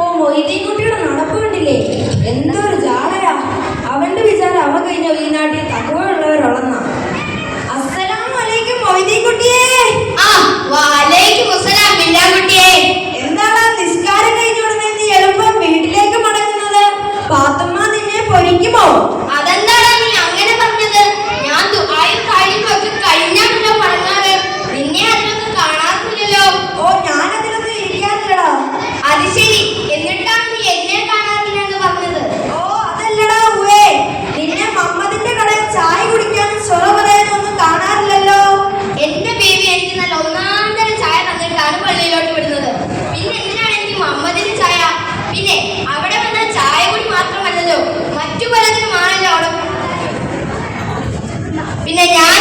ഓ മൊയ്തീൻകുട്ടിയുടെ നടപ്പ് കണ്ടില്ലേ? എന്തൊരു ജാടയാ. അവന്റെ വിചാരം അവ കഴിഞ്ഞ ഈ നാട്ടിൽ തക്കവയുള്ളവരുള്ളെന്നാ. അസ്സലാം വലൈക്കും മൊയ്തീൻകുട്ടിയെ. ആ വലൈക്കും അസ്സലാം ബില്ലാൻകുട്ടിയെ എന്താണ് നിസ്കാരം കഴിഞ്ഞുടനെ നീ എളുപ്പം വീട്ടിലേക്ക് മടങ്ങുന്നത്? പാത്തമ്മ നിന്നെ പൊരിക്കുമോ? ya.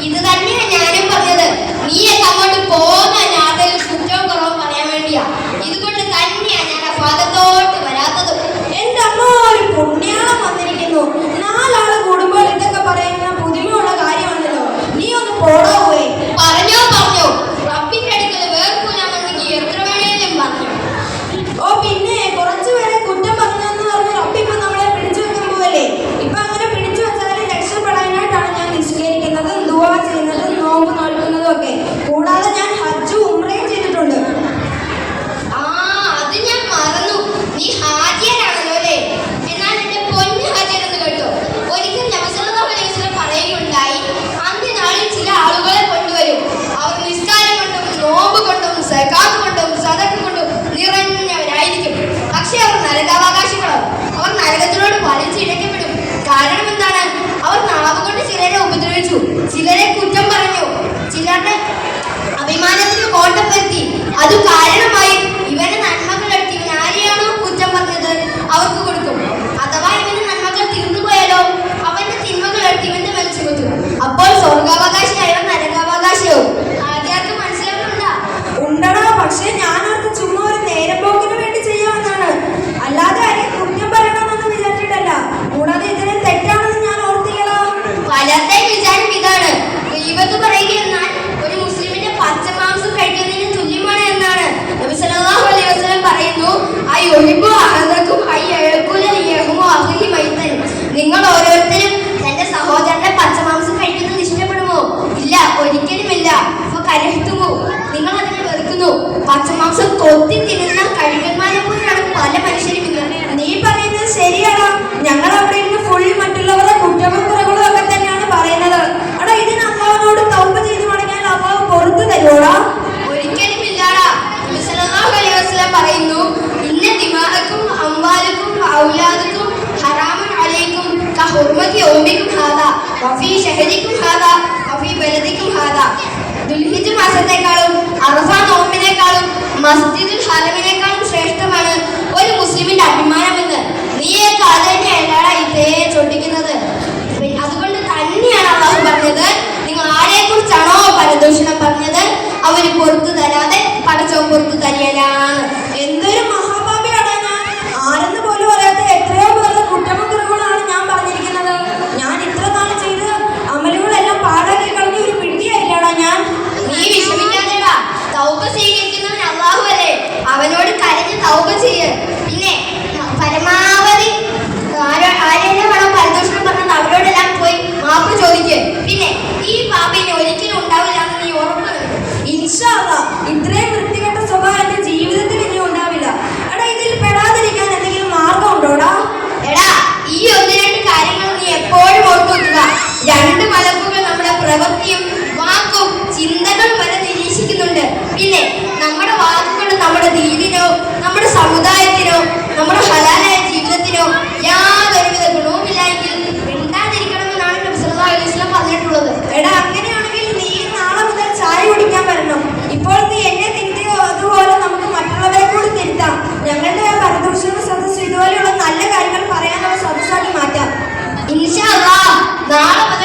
一直在 حرمة يومكم هذا وفي شهركم هذا وفي بلدكم هذا ذو الهجر ما ധാരാളം